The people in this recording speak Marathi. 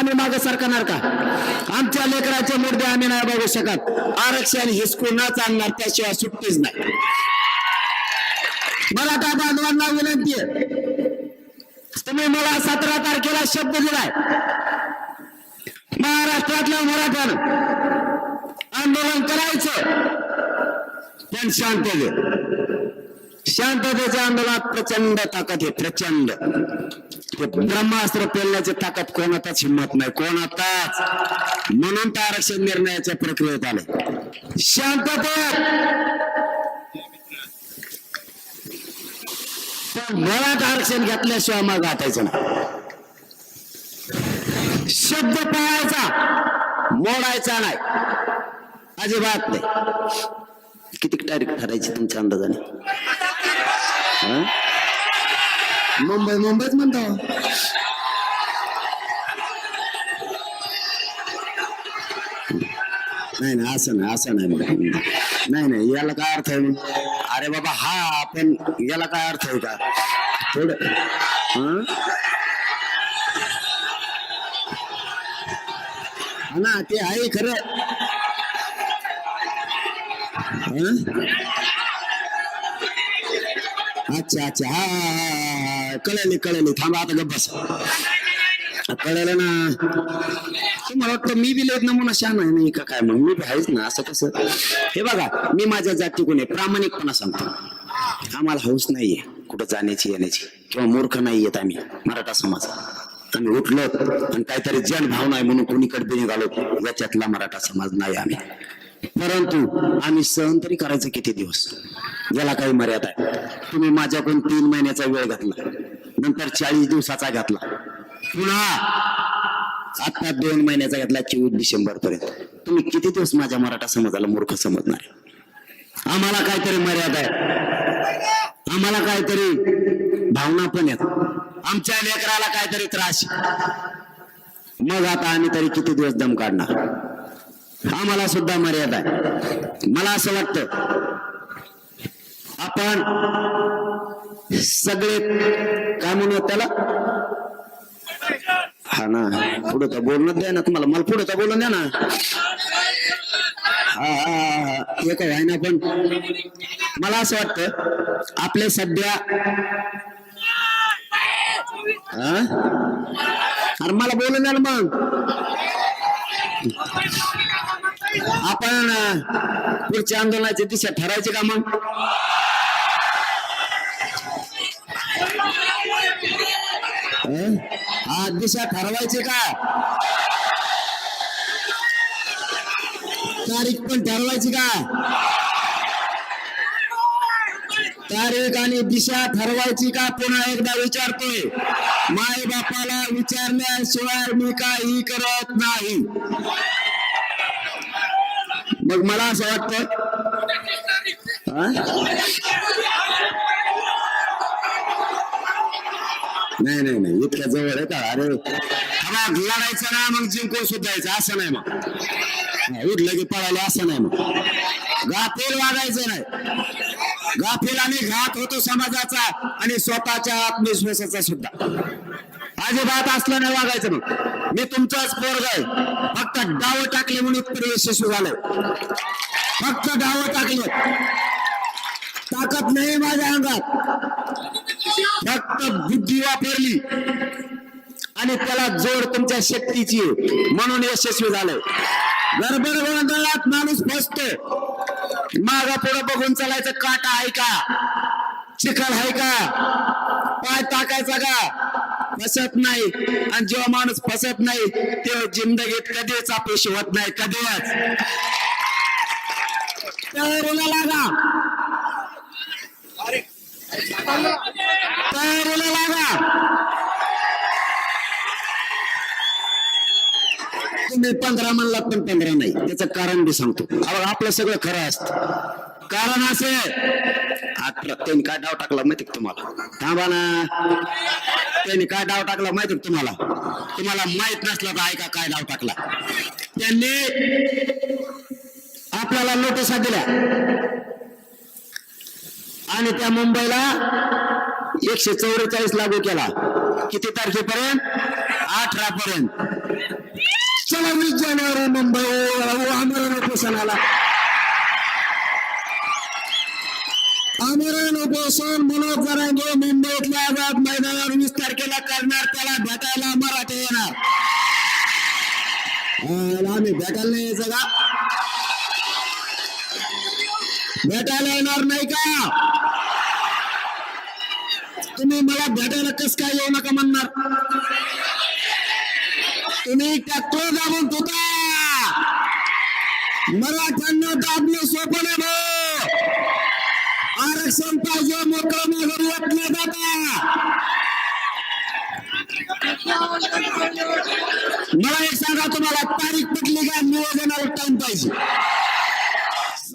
आम्ही मागे सरकणार का? आमच्या लेकराचे मुद्दे आम्ही नाही बघू शकत. आरक्षण हिसकूनच आणणार त्याशिवाय सुट्टीच नाही. मराठा बांधवांना विनंती आहे. तुम्ही मला सतरा तारखेला शब्द दिलाय. महाराष्ट्रातल्या मराठ्यानं आंदोलन करायचं. पण शांतते शांततेच्या आंदोलनात प्रचंड ताकद आहे प्रचंड. ब्रह्मास्त्र पेलण्याची ताकद कोणाचाच हिंमत नाही कोणाचाच म्हणून तर आरक्षण निर्णयाच्या प्रक्रियेत आले. शांततेत मुळात आरक्षण घेतल्याशिवाय मग गाठायचं नाही. शब्द पाळायचा मोडायचा नाही. अजिबात नाही. किती तारीख ठरायची तुमच्या अंदाजाने? मुंबई मुंबईच म्हणतो नाही नाही असं नाही असं नाही नाही नाही याला काय अर्थ आहे अरे बाबा हा पण याला काय अर्थ आहे का थोडं हं? ना ते आहे खरं अच्छा अच्छा हा हा, हा। कळले कळले. थांबा आता गप्पास कळलं ना. तुम्हाला वाटतं मी बी लेत नमुना शान आहे नाही का काय मग मी आहेच ना असं कसं? हे बघा मी माझ्या जातीकडून आहे प्रामाणिकपणा सांगतो. आम्हाला हौस नाहीये कुठं जाण्याची येण्याची. किंवा मूर्ख नाही येत आम्ही मराठा समाज. आम्ही उठलो आणि काहीतरी जन भावना आहे म्हणून कोणीकडे बी निघालो याच्यातला मराठा समाज नाही आम्ही. परंतु आम्ही सहन तरी करायचं किती दिवस? याला काही मर्यादा आहे. तुम्ही माझ्याकडून तीन महिन्याचा वेळ घातला नंतर चाळीस दिवसाचा घातला. पुन्हा आता दोन महिन्याचा घेतला चोवीस डिसेंबर पर्यंत तुम्ही किती दिवस माझ्या मराठा समाजाला मूर्ख समजणार? आम्हाला काहीतरी मर्यादा आहे. आम्हाला काहीतरी भावना पण आहेत. आमच्या लेकराला काहीतरी त्रास मग आता आम्ही तरी किती दिवस दम काढणार? आम्हाला सुद्धा मर्यादा आहे. मला असं वाटतं आपण सगळे काय म्हणू त्याला? हा ना पुढे तर बोलणं द्या ना तुम्हाला. मला पुढे तर बोलून द्या ना. हा हा, हा काय आहे ना पण मला असं वाटतं आपले सध्या हा? अरे मला बोलून द्या ना मग. आपण पुढच्या आंदोलनाची दिशा ठरायची का मग? आज हा दिशा ठरवायची का? तारीख पण ठरवायची का? तारीख आणि दिशा ठरवायची का? पुन्हा एकदा विचारतोय. माय बापाला विचारल्याशिवाय मी काही करत नाही. मग मला असं वाटतं हा? नाही नाही नाही. इतक्या जवळ आहे का? अरे हा बघ, लढायचं ना मग जिंकून सुद्धा यायचं असं नाही मग. उठलं की पळालं असं नाही मग. गाफील वागायचं नाही. गाफील आणि घात होतो समाजाचा आणि स्वतःच्या आत्मविश्वासाचा सुद्धा. अजिबात असलं नाही वागायचं मग. मी तुमचाच पोरग आहे. फक्त डाव टाकले म्हणून इतकं यशस्वी झालंय. फक्त डाव टाकले. ताकद नाही माझ्या अंगात. फक्त बुद्धी वापरली. आणि त्याला जोड तुमच्या शक्तीची म्हणून यशस्वी झालंय. गडबड गोंधळात माणूस फसतो. मागा पुढे बघून चालायचं काटा आहे का? चिखल आहे का? पाय टाकायचा का? फसत नाही. आणि जेव्हा माणूस फसत नाही तेव्हा जिंदगीत कधीच अपयशी होत नाही. कधीच. तयारीला लागा तयारीला लागा तुम्ही पंधरा म्हणला पण पंधरा नाही. त्याचं कारण बी सांगतो. आपलं सगळं खरं असतं. कारण असे त्यांनी काय डाव टाकला माहिती तुम्हाला? थांबा ना. त्यांनी काय डाव टाकला माहिती तुम्हाला? तुम्हाला माहीत नसला तर ऐका काय डाव टाकला. त्यांनी आपल्याला नोटिसा दिल्या आणि त्या मुंबईला एकशे चौवेचाळीस लागू केला. किती तारखेपर्यंत? अठरा पर्यंत चला वीस जानेवारी मुंबई आमरण उपोषणाला. आमरण उपोषण मनोज जरांगे मुंबईतल्या आझाद मैदानावर वीस तारखेला करणार त्याला भेटायला मराठी येणार. अं, आम्ही भेटायला नाही यायचं का? भेटायला येणार नाही का? तुम्ही मला भेटायला कस काय येऊ नका म्हणणार? तुम्ही ट्रॅक्टर दाबून होता मराठ्यांना दाबणं सोपं नाही भाऊ. आरक्षण पाहिजे मोकळं माघारी येत नाही दादा मला एक सांगा तुम्हाला तारीख पटली का नियोजनाला टाइम पाहिजे.